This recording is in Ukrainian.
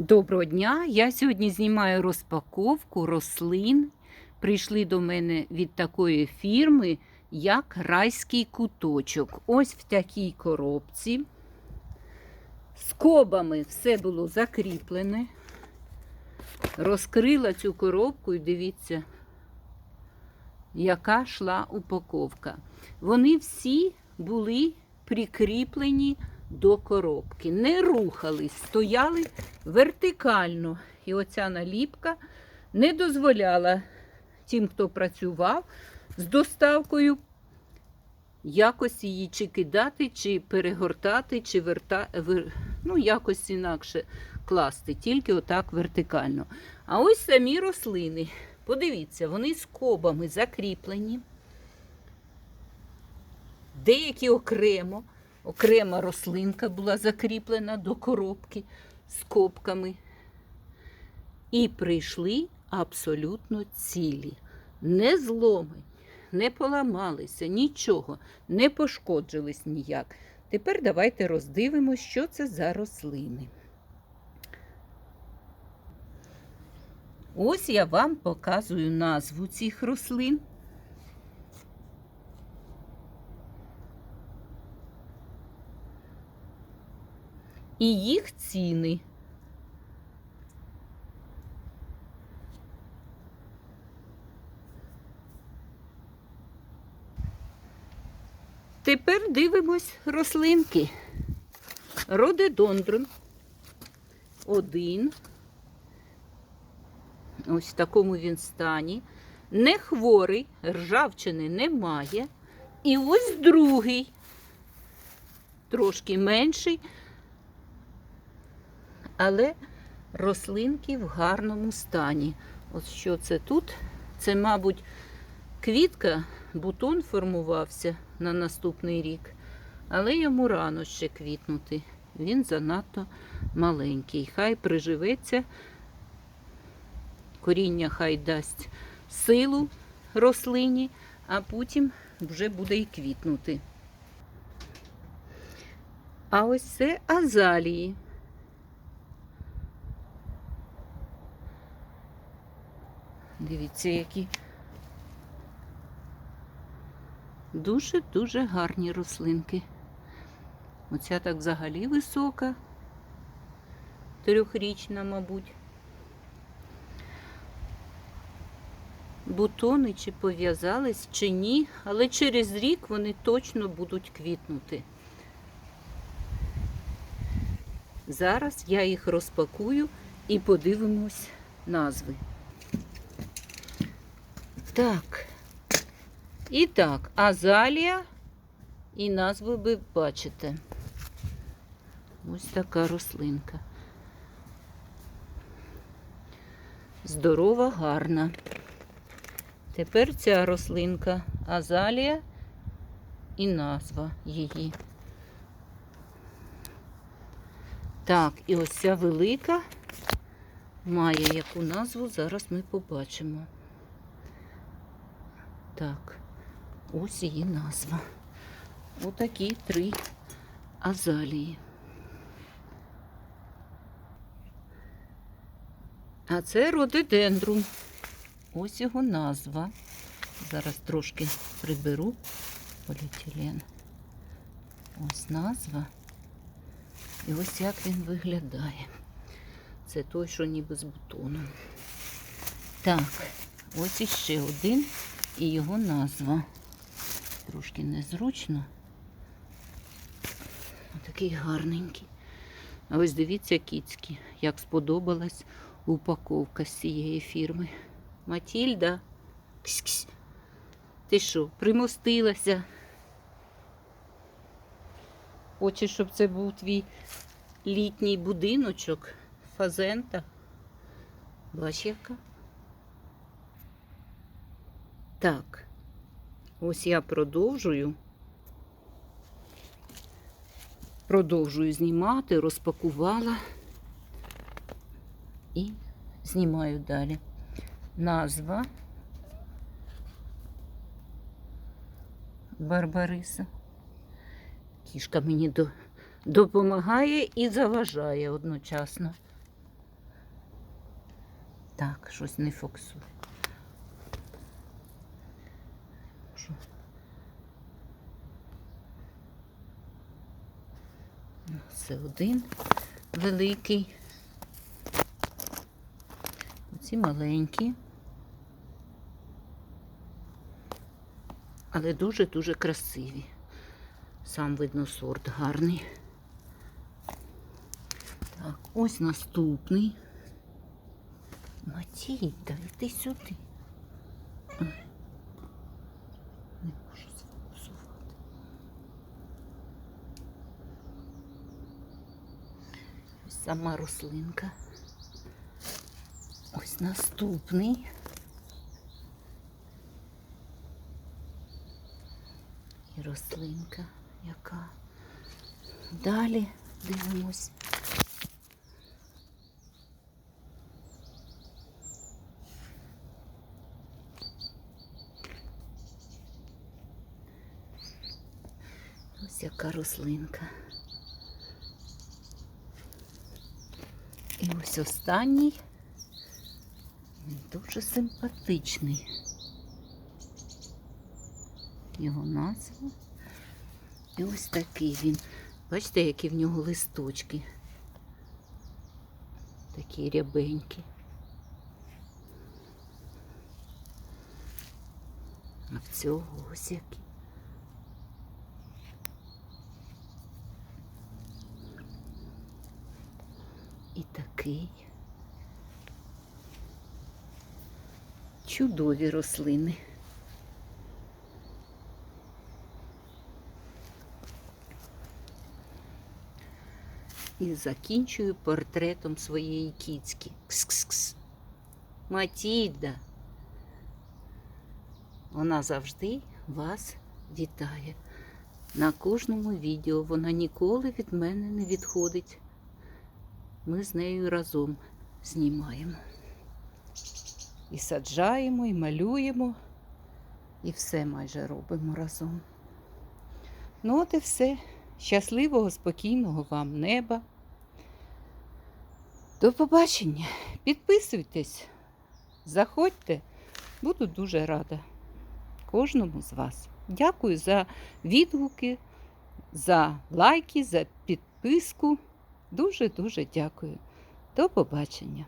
Доброго дня! Я сьогодні знімаю розпаковку рослин. Прийшли до мене від такої фірми, як райський куточок. Ось в такій коробці. Скобами все було закріплене. Розкрила цю коробку і дивіться, яка йшла упаковка. Вони всі були прикріплені до коробки, не рухались, стояли вертикально. І оця наліпка не дозволяла тим, хто працював з доставкою, якось її чи кидати, чи перегортати, чи верта... вер... ну, якось інакше класти, тільки отак вертикально. А ось самі рослини. Подивіться, вони скобами закріплені, деякі окремо. Окрема рослинка була закріплена до коробки з копками. І прийшли абсолютно цілі. Не зломані, не поламалися, нічого, не пошкоджились ніяк. Тепер давайте роздивимося, що це за рослини. Ось я вам показую назву цих рослин. І їх ціни. Тепер дивимось рослинки. Рододондрон. Один. Ось в такому він стані. Не хворий, ржавчини немає. І ось другий, трошки менший, але рослинки в гарному стані. От що це тут? Це, мабуть, квітка, бутон формувався на наступний рік, але йому рано ще квітнути. Він занадто маленький. Хай приживеться, коріння хай дасть силу рослині, а потім вже буде і квітнути. А ось це азалії. Дивіться, які дуже-дуже гарні рослинки. Оця так взагалі висока, трьохрічна, мабуть. Бутони чи пов'язались, чи ні, але через рік вони точно будуть квітнути. Зараз я їх розпакую і подивимось назви. Так. І так, азалія. І назву ви бачите. Ось така рослинка. Здорова, гарна. Тепер ця рослинка азалія і назва її. Так, і ось ця велика має яку назву, зараз ми побачимо. Так, ось її назва. Отакі три азалії. А це рододендрум. Ось його назва. Зараз трошки приберу поліетилен. Ось назва. І ось як він виглядає. Це той, що ніби з бутоном. Так, ось іще один і його назва. Трошки незручно. Такий гарненький. А ось дивіться, кіцькі, як сподобалась упаковка з цієї фірми. Матільда. Ксь-ксь. Ти що, примостилася? Хочеш, щоб це був твій літній будиночок, фазента. Бач, яка? Так, ось я продовжую. Продовжую знімати, розпакувала і знімаю далі. Назва Барбариса. Кішка мені до, допомагає і заважає одночасно. Так, щось не фоксує. Що? Це один великий. Оці маленькі. Але дуже-дуже красиві. Сам видно сорт гарний. Так, ось наступний. Матійка, йди сюди. Ой. Не можу сфокусувати. Ось сама рослинка. Ось наступний. І рослинка яка. Далі дивимось. Ось яка рослинка. І ось останній. Він дуже симпатичний. Його назва. І ось такий він. Бачите, які в нього листочки. Такі рябенькі. А в цього ось які. І такий. Чудові рослини. І закінчую портретом своєї кіцьки. Кс-кс-кс. Матільда. Вона завжди вас вітає. На кожному відео вона ніколи від мене не відходить. Ми з нею разом знімаємо. І саджаємо, і малюємо, і все майже робимо разом. Ну, от і все. Щасливого, спокійного вам неба. До побачення. Підписуйтесь, заходьте, буду дуже рада кожному з вас. Дякую за відгуки, за лайки, за підписку. Дуже-дуже дякую. До побачення.